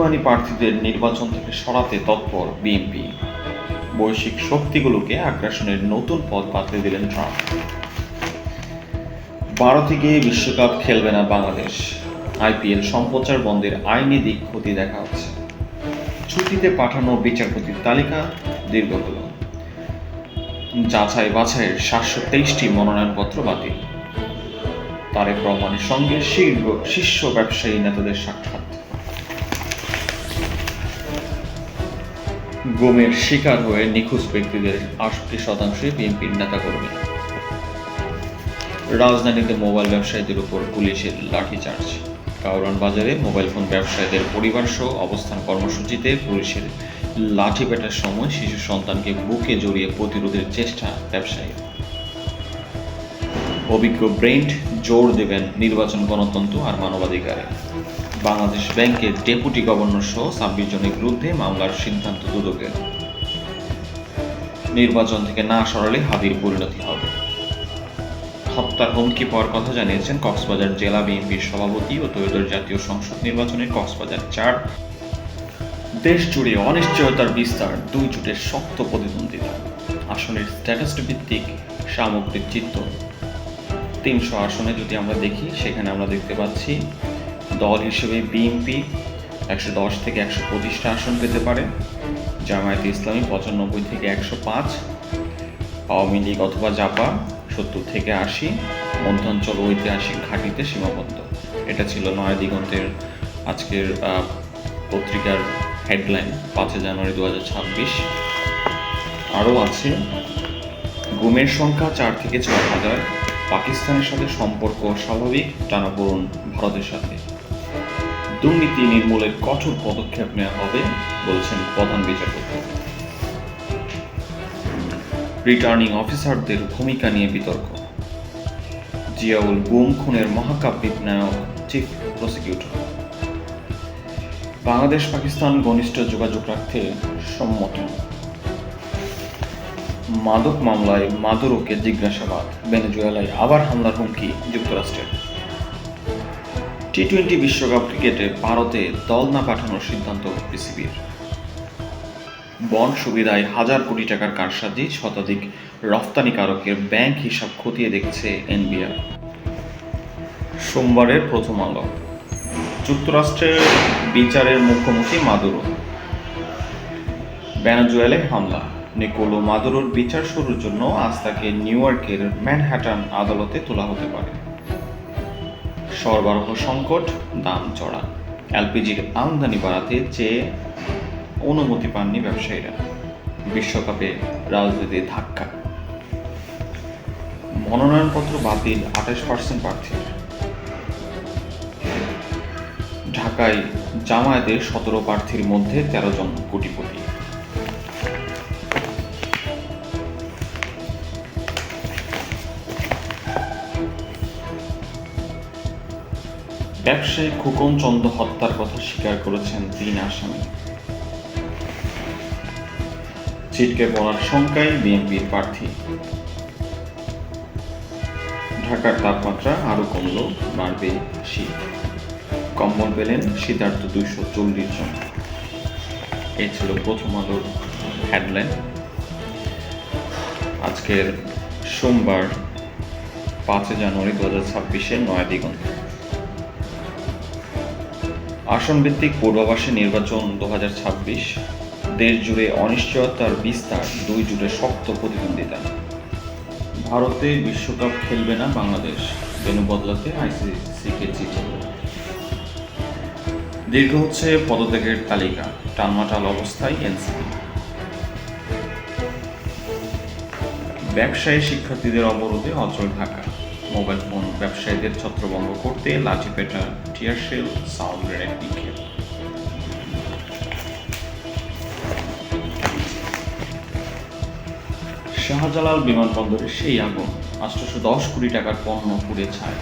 অভিমানী প্রার্থীদের নির্বাচন থেকে সরাতে তৎপর বিএনপি। বৈশ্বিক শক্তিগুলোকে আগ্রাসনের নতুন পথ বাতলে দিলেন ট্রাম্প। ভারতে গিয়ে বিশ্বকাপ খেলবে না বাংলাদেশ। আইপিএল সম্প্রচার বন্ধের আইনি দিক ক্ষতি দেখা হচ্ছে। ছুটিতে পাঠানো বিচারপতির তালিকা দীর্ঘ হল যাচাই বাছাইয়ের সাতশো তেইশটি মনোনয়নপত্র বাতিল। তারেক রহমানের সঙ্গে শীর্ষ শীর্ষ ব্যবসায়ী নেতাদের সাক্ষাৎ। গুমের শিকার হয়ে নিখোঁজ ব্যক্তিদের আটষট্টি শতাংশই বিএনপির নেতাকর্মী। রাজধানীতে মোবাইল ব্যবসায়ীদের উপর পুলিশের লাঠিচার্জ। কাউরান বাজারে মোবাইল ফোন ব্যবসায়ীদের পরিবার সহ অবস্থান কর্মসূচিতে পুলিশের লাঠি পেটার সময় শিশু সন্তানকে বুকে জড়িয়ে প্রতিরোধের চেষ্টা ব্যবসায়ী অভিজ্ঞ ব্রেন্ট জোর দেবেন নির্বাচন গণতন্ত্র আর মানবাধিকারে। বাংলাদেশ ব্যাংকের ডেপুটি গভর্নর সহ ছাব্বিশ জনের বিরুদ্ধে মামলার সিদ্ধান্ত দুদকের। নির্বাচন থেকে না সরালে হাদির পরিণতি হবে। হত্যার হুমকি পাওয়ার কথা জানিয়েছেন কক্সবাজার জেলা বিএনপির সভাপতি ও ত্রয়োদশ জাতীয় সংসদ নির্বাচনে কক্সবাজার চার। দেশ জুড়ে অনিশ্চয়তার বিস্তার, দুই জোটের শক্ত প্রতিদ্বন্দ্বিতা। আসনের স্ট্যাটাস ভিত্তিক সামগ্রিক চিত্র। তিনশো আসনে যদি আমরা দেখি, সেখানে আমরা দেখতে পাচ্ছি দল হিসেবে বিএনপি একশো দশ থেকে একশো পঁচিশটা আসন পেতে পারে, জামায়াতে ইসলামী পঁচানব্বই থেকে একশো পাঁচ, আওয়ামী লীগ অথবা জাপা সত্তর থেকে আশি, মধ্যাঞ্চল ঐতিহাসিক ঘাটিতে সীমাবদ্ধ। এটা ছিল নয় দিগন্তের আজকের পত্রিকার হেডলাইন, পাঁচই জানুয়ারি দু হাজার ছাব্বিশ। আরও আছে, গুমের সংখ্যা চার থেকে ছয় হাজার পাকিস্তানের সাথে সম্পর্ক স্বাভাবিক, টানাপোড়ন ভারতের সাথে। দুর্নীতি নির্মূলের কঠোর পদক্ষেপ নেওয়া হবে, বলছেন প্রধান বিচারপতি। রিটার্নিং অফিসারদের ভূমিকা নিয়ে বিতর্ক। জিয়াউল গুম খুনের মহাকাব্যিক নায়ক চিফ প্রসিকিউটর বাংলাদেশ পাকিস্তান ঘনিষ্ঠ যোগাযোগ রাখতে সম্মত। মাদক মামলায় মাদুরোকে জিজ্ঞাসাবাদ। ভেনেজুয়েলায় আবার হামলার হুমকি যুক্তরাষ্ট্রের। টি টোয়েন্টি বিশ্বকাপ ক্রিকেটে ভারতে দল না পাঠানোর সিদ্ধান্ত পিসিবির বন্ড সুবিধায় হাজার কোটি টাকার কারসাজি, শতাধিক রফতানিকারকের ব্যাংক হিসাব খতিয়ে দেখছে এনবিআর সোমবারের প্রথম আলো। যুক্তরাষ্ট্রের বিচারের মুখোমুখি মাদুরো। ভেনেজুয়েলায় হামলা। নিকোলো মাদুরোর বিচার শুরুর জন্য আজ তাকে নিউ ইয়র্কের ম্যানহ্যাটন আদালতে তোলা হতে পারে। সরবরাহ সংকট, দাম চড়া। এলপিজির আমদানি বাড়াতে চেয়ে অনুমতি পাননি ব্যবসায়ীরা। বিশ্বকাপে রাজনীতির ধাক্কা। মনোনয়নপত্র বাতিল আঠাশ পার্সেন্ট প্রার্থীর ঢাকায় জামায়াতের সতেরো প্রার্থীর মধ্যে তেরো জন কোটিপতি। ব্যবসায়ী খোকন চন্দ্র হত্যার কথা স্বীকার করেছেন তিন আসামি। ছিটকে পড়ার শঙ্কায় বিএনপির প্রার্থী। ঢাকার তাপমাত্রা আরও কমল, বাড়বে শীত। কম্বল পেলেন শীতার্থ দুইশো চল্লিশ জন। এই ছিল প্রথম আলোর হেডলাইন আজকের সোমবার পাঁচই জানুয়ারি দু হাজার ছাব্বিশে নয়া দিগন্ত আসন ভিত্তিক পূর্বাভাসে নির্বাচন দু হাজার ছাব্বিশ দেশ জুড়ে অনিশ্চয়তার বিস্তার, দুই জুড়ে শক্ত প্রতিদ্বন্দ্বিতা। ভারতে বিশ্বকাপ খেলবে না বাংলাদেশ, বেনু বদলাতে আইসিসিকে চিঠি। দীর্ঘ হচ্ছে পদত্যাগের তালিকা টালমাটাল অবস্থায় এনসিপি। ব্যবসায়ী শিক্ষার্থীদের অবরোধে অচল ঢাকা। মোবাইল ফোন ব্যবসায়ীদের ছত্রভঙ্গ করতে লাঠিপেটা টিয়ারশেল সাউন্ড গ্রেনেড নিক্ষেপ। শাহজালাল বিমানবন্দরে সেই আগুন। আটশোশো দশ কোটি টাকার পণ্য পুড়ে ছায়।